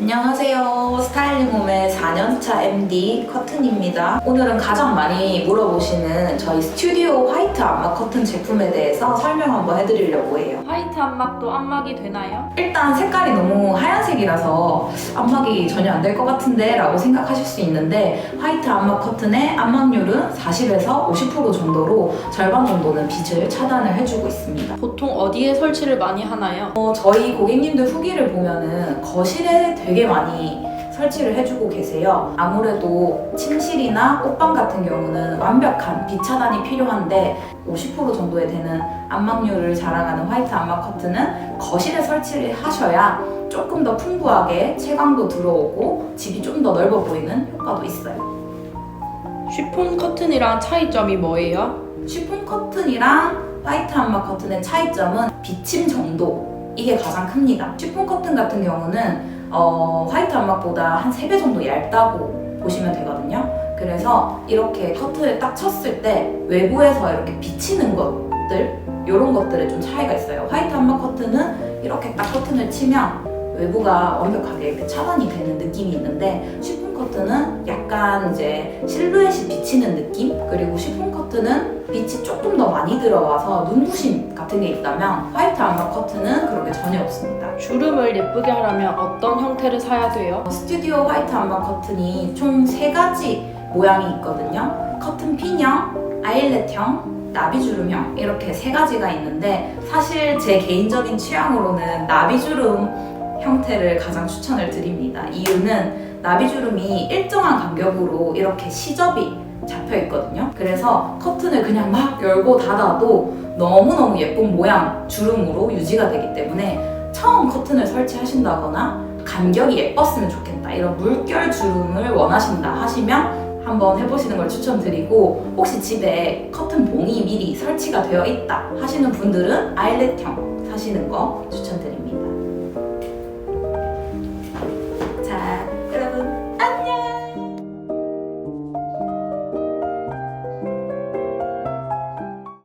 안녕하세요. 스타일링 홈의 4년차 MD 커튼입니다. 오늘은 가장 많이 물어보시는 저희 스튜디오 화이트 안마 커튼 제품에 대해서 설명 한번 해드리려고 해요. 화이트 안막도 안막이 되나요? 일단 색깔이 너무 하얀색이라서 안막이 전혀 안 될 것 같은데 라고 생각하실 수 있는데 화이트 안막 커튼의 안막률은 40에서 50% 정도로 절반 정도는 빛을 차단을 해주고 있습니다. 보통 어디에 설치를 많이 하나요? 어, 저희 고객님들 후기를 보면은 거실에 되게 많이 설치를 해주고 계세요. 아무래도 침실이나 옷방 같은 경우는 완벽한 빛 차단이 필요한데 50% 정도에 되는 안막률을 자랑하는 화이트 안막 커튼은 거실에 설치를 하셔야 조금 더 풍부하게 채광도 들어오고 집이 좀 더 넓어 보이는 효과도 있어요. 쉬폰 커튼이랑 차이점이 뭐예요? 쉬폰 커튼이랑 화이트 안막 커튼의 차이점은 비침 정도 이게 가장 큽니다. 쉬폰 커튼 같은 경우는 어, 화이트 안막보다 한 3배 정도 얇다고 보시면 되거든요. 그래서 이렇게 커튼을 딱 쳤을 때 외부에서 이렇게 비치는 것들 이런 것들에 좀 차이가 있어요. 화이트 안막 커튼은 이렇게 딱 커튼을 치면 외부가 완벽하게 이렇게 차단이 되는 느낌이 있는데 쉬폰 커튼은 약간 이제 실루엣이 비치는 느낌 그리고 쉬폰 커튼은 빛이 조금 더 많이 들어와서 눈부심 같은 게 있다면 화이트 안막 커튼은 그런 게 전혀 없습니다. 주름을 예쁘게 하려면 어떤 형태를 사야 돼요? 스튜디오 화이트 안막 커튼이 총 세 가지 모양이 있거든요. 커튼 핀형, 아일렛형, 나비주름형 이렇게 세 가지가 있는데 사실 제 개인적인 취향으로는 나비주름 형태를 가장 추천을 드립니다. 이유는 나비주름이 일정한 간격으로 이렇게 시접이 잡혀 있거든요. 그래서 커튼을 그냥 막 열고 닫아도 너무너무 예쁜 모양 주름으로 유지가 되기 때문에 처음 커튼을 설치하신다거나 간격이 예뻤으면 좋겠다. 이런 물결 주름을 원하신다 하시면 한번 해보시는 걸 추천드리고 혹시 집에 커튼 봉이 미리 설치가 되어 있다 하시는 분들은 아일렛형 사시는 거 추천드립니다.